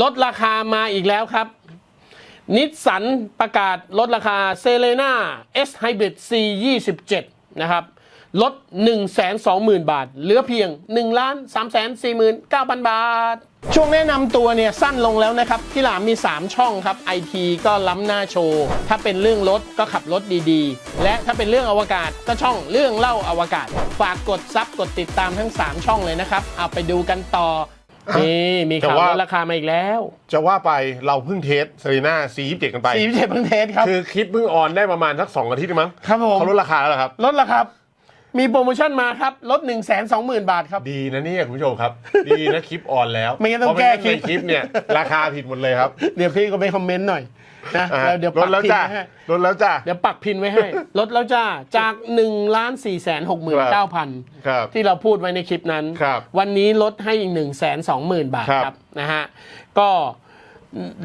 ลดราคามาอีกแล้วครับ นิสสันประกาศลดราคาเซเลน่า S Hybrid C 27นะครับ ลด 120,000 บาท เหลือเพียง 1 3 4 9 0 0 0 บาท ช่วงแนะนำตัวเนี่ยสั้นลงแล้วนะครับ ที่หลามมี 3 ช่องครับ IT ก็ล้ำหน้าโชว์ ถ้าเป็นเรื่องรถก็ขับรถดีๆ และถ้าเป็นเรื่องอวกาศก็ช่องเรื่องเล่าอวกาศ ฝากกดซับกดติดตามทั้ง 3 ช่องเลยนะครับ เอาไปดูกันต่อ นี่มีข่าวแต่ว่าลดราคามาอีกแล้ว จะว่าไปเราเพิ่งเทสเซรีน่า C27 กันไปสีพิเศษเพิ่งเทสครับ คือคลิปเพิ่งออนได้ประมาณสักสองอาทิตย์มั้งครับผมเขาลดราคาแล้วเหรอครับ ลดแล้วครับ มีโปรโมชั่นมาครับลด1 2 0 0 0 0บาทครับ ดีนะเนี่ยคุณผู้ชมครับ ดีนะคลิปออนแล้วไม่งั้นต้องเพราะแก้คลิปในคลิปเนี่ยราคาผิดหมดเลยครับเดี๋ยวพี่ก็ไปคอมเมนต์หน่อยนะอะแล้วเดี๋ยวลปัดกแล้วพินจ้าไว้ให้ลดแล้วจ้า เดี๋ยวปักพินไว้ให้ลดแล้วจ้าจาก1ล้าน4แสน6หมื่นเก้าพันครับที่เราพูดไว้ในคลิปนั้น ครับวันนี้ลดให้อีก1นึ่งแสนสองหมื่นบาทครับครับนะฮะก็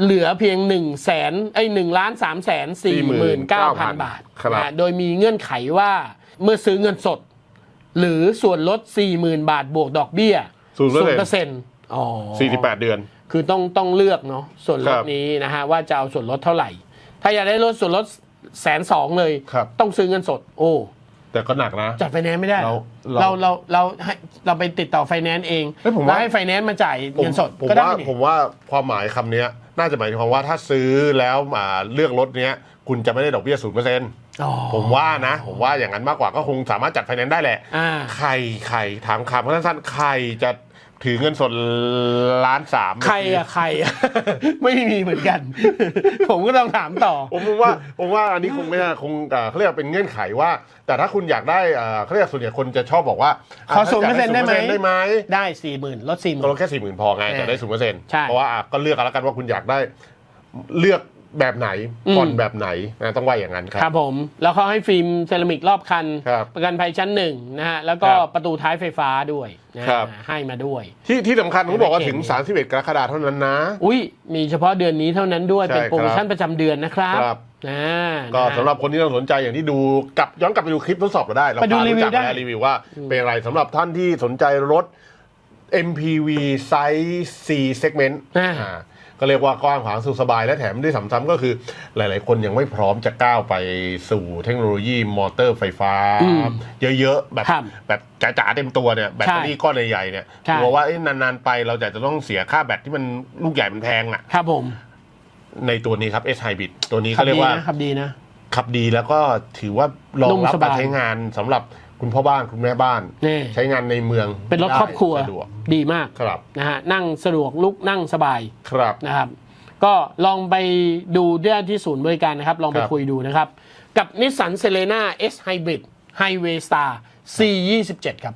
เหลือเพียง1นึ่งแสนไอ้หนึ่งล้านสามแสนสี่หมื่นเก้าพันบาทครับนะฮะโดยมีเงื่อนไขว่าเมื่อซื้อเงินสด หรือส่วนลด 40,000 บาทบวกดอกเบี้ยศูนย์เปอร์เซ็นต์เปอร์เซ็นต์อ๋อสี่สิบแปดเดือน คือต้องต้องเลือกเนาะส่วนลคดรับนี้นะฮะว่าจะเอาส่วนลดเท่าไหร่ ถ้าอยากได้ลดส่วนลดแสนสองเลยครับต้องซื้อเงินสด โอ้ แต่ก็หนักนะ จัดไฟแนนซ์ไม่ได้ เราเรา เราเราเราให้เราไปติดต่อไฟแนนซ์เองเฮ้ยผมแล้วว่าให้ไฟแนนซ์มาจ่ายเงินสดผมก็ได้ว่านี่ผมว่าความหมายคำเนี้ย น่าจะหมายถึงความว่าถ้าซื้อแล้วมาเลือกรถเนี้ย คุณจะไม่ได้ดอกเบี้ยศูนย์เปอร์เซ็นต์อ๋อ ผมว่านะ ผมว่าอย่างนั้นมากกว่าก็คงสามารถจัดไฟแนนซ์ได้แหละ อ่า ใครใครถามคำสั้นๆใครจะ ถือเงินสดล้านสามใครอะใครอะ ไม่มีเหมือนกัน ผมก็ต้องถามต่อ ผมว่าผมว่าอันนี้คงไม่น่าคงเอ่อเขาเรียกว่าเป็นเงื่อนไขว่า แต่ถ้าคุณอยากได้เอ่อเขาเรียกส่วนใหญ่คนจะชอบบอกว่าขอถ้าอยาก0%ได้ไหม ได้ไหมได้สี่หมื่นลดสี่หมื่ก็นลดแค่สี่หมื่นพอไงเออจะได้ศูนย์เปอร์เซ็นต์ใช่ เพราะว่าอะก็เลือกกันแล้วกันว่าคุณอยากได้เลือก แบบไหนอืมผ่อนแบบไหนนะต้องว่าอย่างนั้นคครัรับบผม แล้วเขาให้ฟิล์มเซรามิกรอบคันครับประกันภัยชั้นหนึ่งนะฮะแล้วก็ครับประตูท้ายไฟฟ้าด้วยนะครับให้มาด้วย ที่ที่สำคัญเขาบอกว่าถึงไม่เก่ง31 กรกฎาคมเท่านั้นนะ อุ้ยมีเฉพาะเดือนนี้เท่านั้นด้วยใช่เป็นโปรโมชั่นครับประจำเดือนนะครับครับอ่าก็นะฮะสำหรับคนที่ต้องสนใจอย่างที่ดูกลับย้อนกลับไปดูคลิปทดสอบก็ได้เราไปดูพารีวิวจักได้มาแล้รีวิวว่าเป็นอะไรสำหรับท่านที่สนใจรถ MPV ไซส์ C segment อ่าอ่า ก็เรียกว่ากว้างขวางสุขสบายและแถมได้สำซ้ำก็คือ หลาย ๆ คนยังไม่พร้อมจะก้าวไปสู่เทคโนโลยีมอเตอร์ไฟฟ้าอืมเยอะ ๆ แบบครับแบบจ๋าๆเต็มตัวเนี่ยแบตเตอรี่ก้อนใหญ่ๆเนี่ยใช่กลัวว่าเอ๊ะนาน ๆ ไปเราจะจะต้องเสียค่าแบตที่มันลูกใหญ่มันแพงอะครับผมในตัวนี้ครับ S Hybrid ตัวนี้ขับเขาเรียดีกว่านะขับดีนะขับดีแล้วก็ถือว่ารองนุ่มรับสกาบารยใช้งานสำหรับ คุณพ่อบ้านคุณแม่บ้าน นี่ ใช้งานในเมืองเป็นรถได้ครอบครัวสะดวก ดีมากครับ นะฮะนั่งสะดวกลุกนั่งสบายครับ นะครับ ก็ลองไปดูได้ที่ศูนย์บริการนะครับ ลองไปครับ คุยดูนะครับ กับนิสสันเซเลนา S Hybrid Highway Star C 27 ครับ